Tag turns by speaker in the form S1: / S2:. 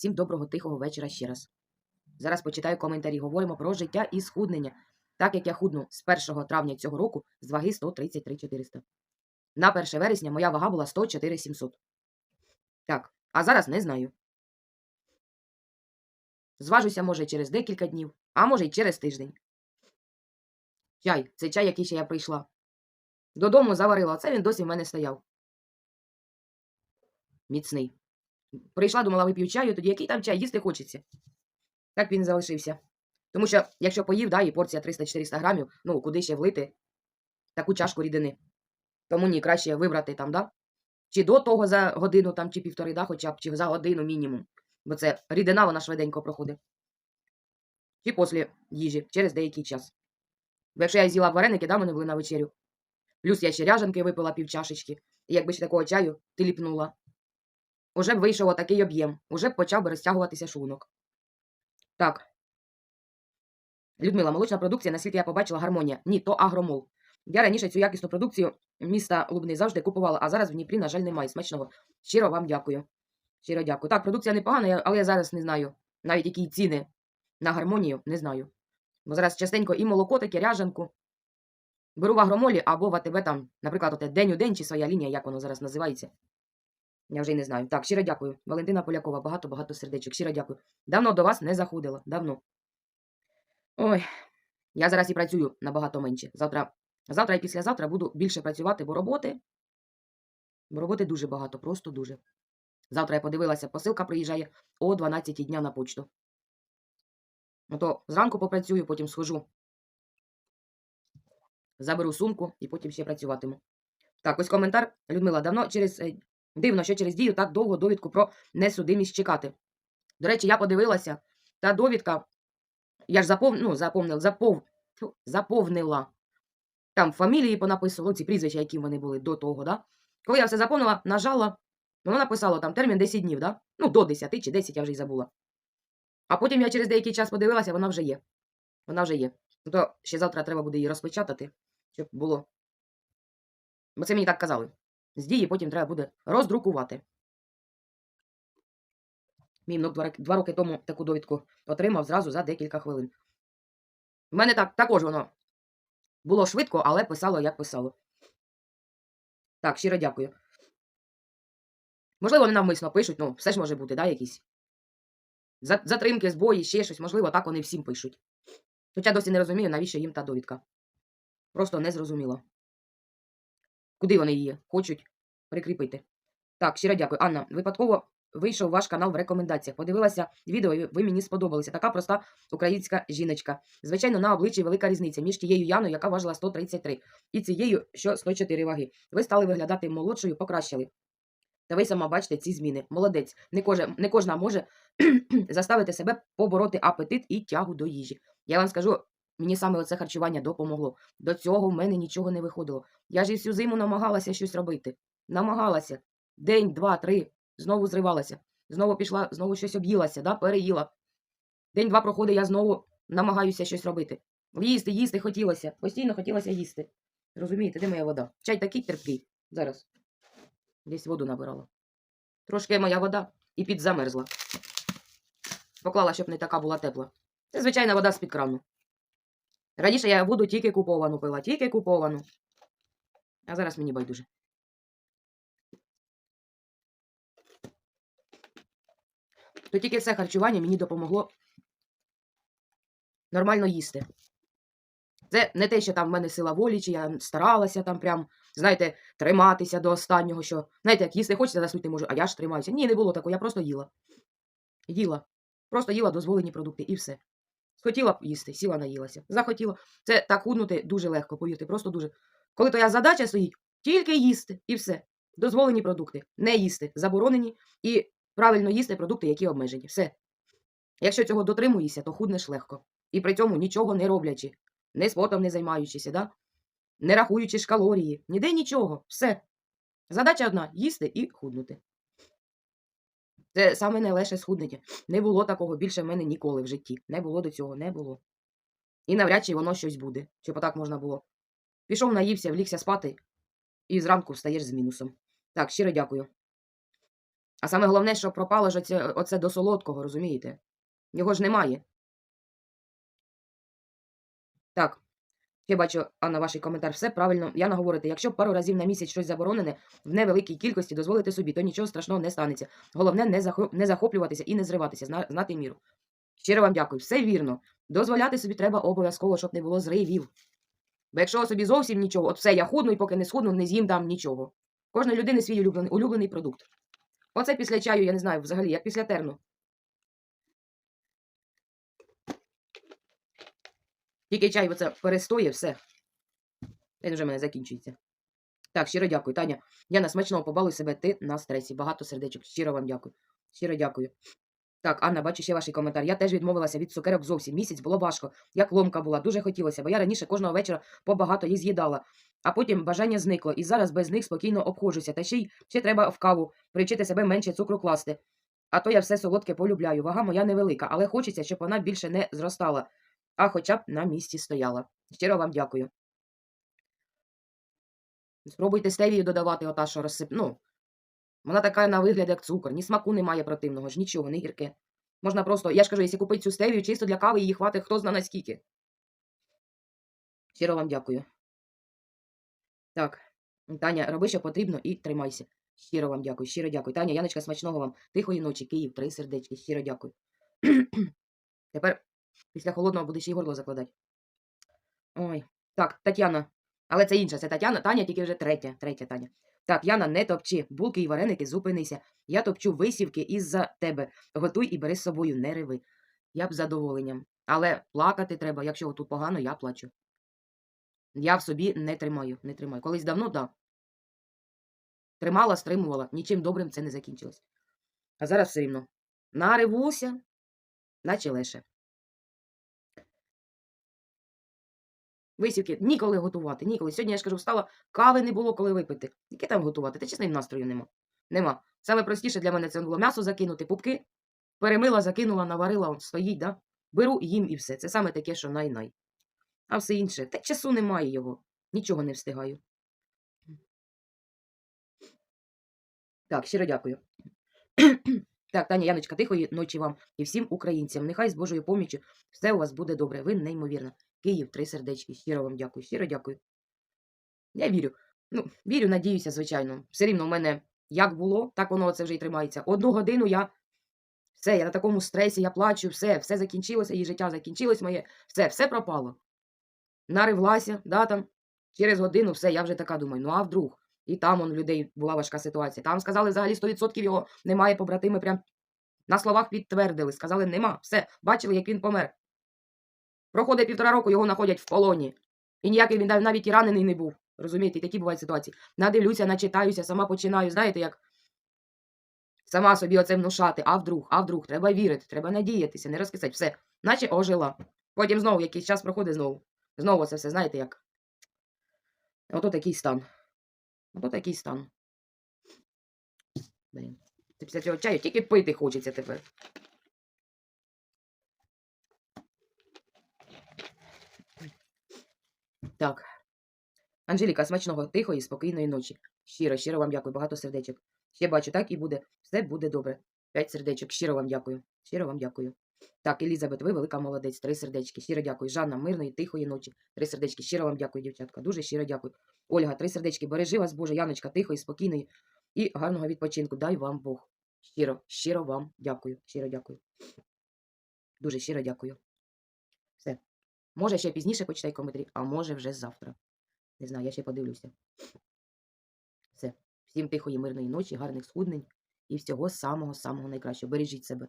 S1: Всім доброго тихого вечора ще раз. Зараз почитаю коментарі. Говоримо про життя і схуднення. Так як я худну з 1 травня цього року з ваги 133 400. На 1 вересня моя вага була 104 700. Так, а зараз не знаю. Зважуся, може, через декілька днів, а може, й через тиждень. Чай, це чай, який ще я прийшла. Додому заварила, а це він досі в мене стояв. Міцний. Прийшла, думала, вип'ю чаю, тоді який там чай, їсти хочеться. Так він залишився. Тому що, якщо поїв, да, і порція 300-400 грамів, ну, куди ще влити таку чашку рідини. Тому ні, краще вибрати там, да? Чи до того за годину, там, чи півтори, да, хоча б, чи за годину мінімум. Бо це рідина, вона швиденько проходить. Чи після їжі, через деякий час. Бо якщо я з'їла вареники, да, вони були на вечерю. Плюс я ще ряжанки випила півчашечки, і якби ще такого чаю ти ліпнула. Уже б вийшов отакий об'єм, уже б почав би розтягуватися шлунок. Так. Людмила, молочна продукція, наскільки я побачила, гармонія. Ні, то агромол. Я раніше цю якісну продукцію міста Лубни завжди купувала, а зараз в Дніпрі, на жаль, немає. Смачного. Щиро вам дякую. Щиро дякую. Так, продукція непогана, але я зараз не знаю. Навіть які ціни на гармонію, не знаю. Бо зараз частенько і молоко таке, ряжанку. Беру в агромолі або в АТБ там, наприклад, день у день чи своя лінія, як воно зараз називається. Я вже й не знаю. Так, щиро дякую. Валентина Полякова, багато-багато сердечок. Щиро дякую. Давно до вас не заходила. Давно. Ой, я зараз і працюю набагато менше. Завтра, завтра і післязавтра буду більше працювати, бо роботи. Бо роботи дуже багато, просто дуже. Завтра я подивилася, посилка приїжджає о 12 дня на почту. Ну то зранку попрацюю, потім схожу. Заберу сумку і потім ще працюватиму. Так, ось коментар. Людмила, давно через е, дивно, що через дію так довго довідку про несудимість чекати. До речі, я подивилася, та довідка, я ж запов... ну, заповнила, запов... заповнила. Там фамілії понаписували, ці прізвища, які в мене були до того, да? Коли я все заповнила, нажала, воно написало там термін 10 днів, да? Ну, до 10 чи 10, я вже й забула. А потім я через деякий час подивилася, вона вже є. Вона вже є. Ну, то ще завтра треба буде її розпечатати, щоб було. Бо це мені так казали. З дії потім треба буде роздрукувати. Мій внук два, два роки тому таку довідку отримав зразу за декілька хвилин. У мене так, також воно було швидко, але писало, як писало. Так, щиро дякую. Можливо, вони навмисно пишуть, ну, все ж може бути, да, якісь. Затримки, збої, ще щось, можливо, так вони всім пишуть. Хоча досі не розумію, навіщо їм та довідка. Просто не зрозуміло. Куди вони її хочуть прикріпити. Так, щиро дякую. Анна, випадково вийшов ваш канал в рекомендаціях. Подивилася відео, і ви мені сподобалися. Така проста українська жіночка. Звичайно, на обличчі велика різниця між тією Яною, яка важила 133, і цією, що 104 ваги. Ви стали виглядати молодшою, покращили. Та ви сама бачите ці зміни. Молодець. Не, кожа, не кожна може заставити себе побороти апетит і тягу до їжі. Я вам скажу, мені саме оце харчування допомогло. До цього в мене нічого не виходило. Я ж і всю зиму намагалася щось робити. Намагалася. День, два, три. Знову зривалася. Знову пішла, знову щось об'їлася, да? переїла. День-два проходить, я знову намагаюся щось робити. Їсти, їсти хотілося. Постійно хотілося їсти. Розумієте, де моя вода? Чай такий терпкий. Зараз. Десь воду набирала. Трошки моя вода і підзамерзла. Поклала, щоб не така була тепла. Це звичайна вода з-під крану. Раніше я воду тільки куповану пила, тільки куповану. А зараз мені байдуже. То тільки це харчування мені допомогло нормально їсти. Це не те, що там в мене сила волі, чи я старалася там прям, знаєте, триматися до останнього, що, знаєте, як їсти хочеться, заснути можу, а я ж тримаюся. Ні, не було такого, я просто їла. Їла. Просто їла дозволені продукти і все. Схотіла б їсти, сіла наїлася. Захотіла. Це так худнути дуже легко, повірте, просто дуже. Коли твоя задача стоїть, тільки їсти і все. Дозволені продукти, не їсти, заборонені і правильно їсти продукти, які обмежені. Все. Якщо цього дотримуєшся, то худнеш легко. І при цьому нічого не роблячи, не спортом не займаючися, да? не рахуючи ж калорії, ніде нічого. Все. Задача одна їсти і худнути. Це саме найлегше схуднення. Не було такого більше в мене ніколи в житті. Не було до цього, не було. І навряд чи воно щось буде, щоб отак можна було. Пішов, наївся, влігся спати, і зранку встаєш з мінусом. Так, щиро дякую. А саме головне, що пропало ж оце, оце до солодкого, розумієте? Його ж немає. Так. Я бачу, Анна, ваш коментар, все правильно. Яна говорите, якщо пару разів на місяць щось заборонене в невеликій кількості дозволити собі, то нічого страшного не станеться. Головне не, захо- не захоплюватися і не зриватися, зна- знати міру. Щиро вам дякую, все вірно. Дозволяти собі треба обов'язково, щоб не було зривів. Бо якщо собі зовсім нічого, от все, я худну, і поки не схудну, не з'їм там нічого. Кожної людини свій улюблений, улюблений продукт. Оце після чаю, я не знаю, взагалі, як після терну. Тільки чай оце перестоє, все. Він вже в мене закінчується. Так, щиро дякую, Таня. Я на смачного побалуй себе, ти на стресі. Багато сердечок. Щиро вам дякую. Щиро дякую. Так, Анна, бачу ще ваш коментар. Я теж відмовилася від цукерок зовсім. Місяць було важко. Як ломка була, дуже хотілося, бо я раніше кожного вечора побагато їх з'їдала. А потім бажання зникло, і зараз без них спокійно обходжуся. Та ще й ще треба в каву привчити себе менше цукру класти. А то я все солодке полюбляю. Вага моя невелика, але хочеться, щоб вона більше не зростала, а хоча б на місці стояла. Щиро вам дякую. Спробуйте стевію додавати, ота, що розсип... Ну, вона така на вигляд, як цукор, ні смаку немає противного, ж нічого, не гірке. Можна просто, я ж кажу, якщо купити цю стевію чисто для кави, її хватить хто зна наскільки. Щиро вам дякую. Так, Таня, роби, що потрібно, і тримайся. Щиро вам дякую, щиро дякую. Таня, Яночка, смачного вам. Тихої ночі, Київ, три сердечки, щиро дякую. Тепер після холодного буде ще й горло закладати. Ой, так, Тетяна. Але це інша, це Тетяна, Таня тільки вже третя, третя Таня. Так, Яна, не топчи, булки і вареники, зупинися. Я топчу висівки із-за тебе. Готуй і бери з собою, не реви. Я б задоволенням. Але плакати треба, якщо тут погано, я плачу. Я в собі не тримаю, не тримаю. Колись давно, да. Тримала, стримувала, нічим добрим це не закінчилось. А зараз все рівно. Наривуся, наче леше. Висівки ніколи готувати, ніколи. Сьогодні я ж кажу, встала, кави не було коли випити. Яке там готувати? Та чесним настрою нема. Нема. Саме простіше для мене це було м'ясо закинути, пупки, перемила, закинула, наварила, стоїть, да? Беру, їм і все. Це саме таке, що най-най. А все інше, та часу немає його. Нічого не встигаю. Так, щиро дякую. Так, Таня, Яночка, тихої ночі вам і всім українцям. Нехай з Божою поміччю все у вас буде добре. Ви неймовірно. Київ, три сердечки. Щиро вам дякую, щиро дякую. Я вірю. Ну, вірю, надіюся, звичайно. Все рівно в мене як було, так воно це вже й тримається. Одну годину я. Все, я на такому стресі, я плачу, все, все закінчилося, її життя закінчилось моє, все, все пропало. Наривлася, да, там, через годину все, я вже така думаю, ну а вдруг? І там у людей була важка ситуація. Там сказали, взагалі 100% його немає, побратими прям на словах підтвердили. Сказали, нема. Все, бачили, як він помер. Проходить півтора року, його знаходять в полоні. І ніякий він навіть і ранений не був. Розумієте, і такі бувають ситуації. Надивлюся, начитаюся, сама починаю, знаєте, як сама собі оце внушати, а вдруг, а вдруг, треба вірити, треба надіятися, не розкисати. Все, наче ожила. Потім знову якийсь час проходить знову. Знову це все, знаєте, як. Ото такий стан. Ото такий стан. Блін. Це Після цього чаю тільки пити хочеться тепер. Так. Анжеліка, смачного, тихої, спокійної ночі. Щиро, щиро вам дякую, багато сердечок. Ще бачу, так і буде. Все буде добре. П'ять сердечок. Щиро вам дякую. Щиро вам дякую. Так, Елізабет, ви велика молодець. Три сердечки. Щиро дякую. Жанна, мирної, тихої ночі. Три сердечки. Щиро вам дякую, дівчатка. Дуже щиро дякую. Ольга, три сердечки. Бережи вас, Боже, Яночка, тихої, спокійної і гарного відпочинку. Дай вам Бог. Щиро, щиро вам дякую. Щиро дякую. Дуже щиро дякую. Все. Може, ще пізніше почитай коментарі, а може вже завтра. Не знаю, я ще подивлюся. Все. Всім тихої, мирної ночі, гарних схуднень і всього самого-самого найкращого. Бережіть себе.